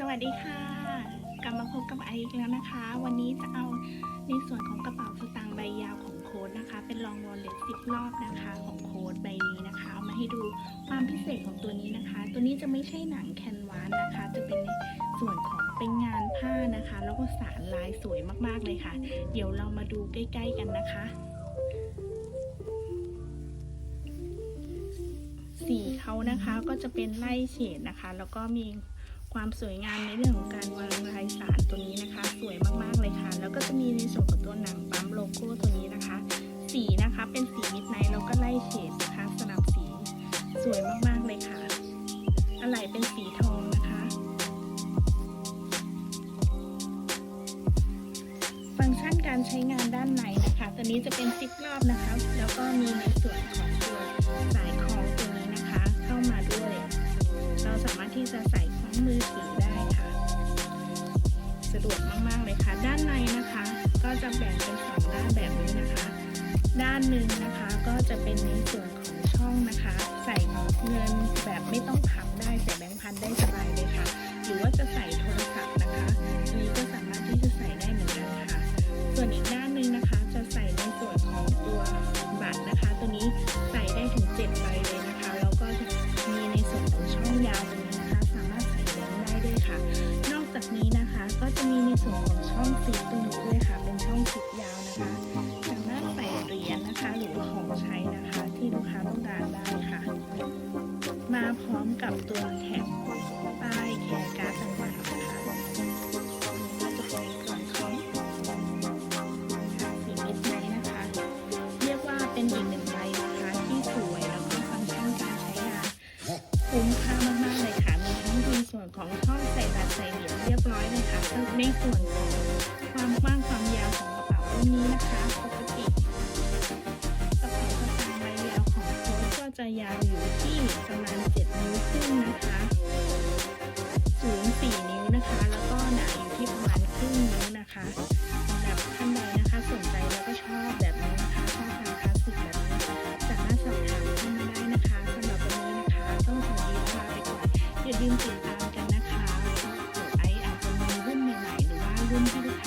สวัสดีค่ะ กลับมาพบกับไอซ์อีกแล้วนะคะ วันนี้จะเอาในส่วนของกระเป๋าสตางค์ใบยาวของโค้ดนะคะ เป็นลองวอลเล็ตสิบรอบนะคะของโค้ดใบนี้นะคะเอามาให้ดูความพิเศษของตัวนี้นะคะ ตัวนี้จะไม่ใช่หนังแคนวาสนะคะ จะเป็นในส่วนของเป็นงานผ้านะคะ แล้วก็สารลายสวยมากๆเลยค่ะ เดี๋ยวเรามาดูใกล้ ๆกันนะคะสีเขานะคะก็จะเป็นไล่เฉดนะคะ แล้วก็มี ความสวยงามในเรื่องของการวางลายสารตัวนี้นะคะ สวยมากๆเลยค่ะ แล้วก็จะมีในส่วนของตัวหนังปั๊มโลโก้ตัวนี้นะคะ สีนะคะเป็นสีมิดไนท์แล้วก็ไล่เฉดนะคะสลับสี สวยมากๆเลยค่ะอะไหล่เป็นสีทองนะคะ ฟังก์ชันการใช้งานด้านในนะคะ ตัวนี้จะเป็นซิปรอบนะคะ แล้วก็มีในส่วนของตัวสายคล้อง งมือถือได้ค่ะ สะดวกมากๆเลยค่ะ ด้านในนะคะ ก็จะแบ่งเป็นสองด้านแบบนี้นะคะ ด้านหนึ่งนะคะก็จะเป็นในส่วนของช่องนะคะ ใส่ มีในส่วนของช่องซิปตรงนี้ด้วยค่ะ เป็นช่องซิปยาวนะคะสามารถใส่เหรียญนะคะ หรือของใช้นะคะ ที่ลูกค้าต้องการได้ค่ะ มาพร้อมกับตัวแถบป้ายแคร์การ์ดต่างๆนะคะก็จะเป็นส่วนของสีมิดไนนะคะ เรียกว่าเป็นอีกหนึ่งใบนะคะที่สวยแล้วก็ฟังก์ชันการใช้งานคุ้มค่ามาก ส่วนของช่องใส่บัตรใส่เหรียญเรียบร้อยเลยค่ะในส่วนของความกว้างความยาวของกระเป๋ารุ่นนี้นะคะปกติกระเป๋าสตางค์ใบยาวของโค้ชก็จะยาวอยู่ที่ประมาณ 7 นิ้วครึ่งนะคะสูง 4 นิ้วนะคะ แล้วก็หนาอยู่ที่ประมาณครึ่งนิ้วนะคะสำหรับท่านใดนะคะสนใจแล้วก็ชอบแบบนี้นะคะชอบทางคลาสสิกแบบนี้สามารถสอบถามเข้ามาได้นะคะสำหรับวันนี้นะคะ ต้องขอยืมลาไปก่อนอย่าลืมติดตาม Thank you.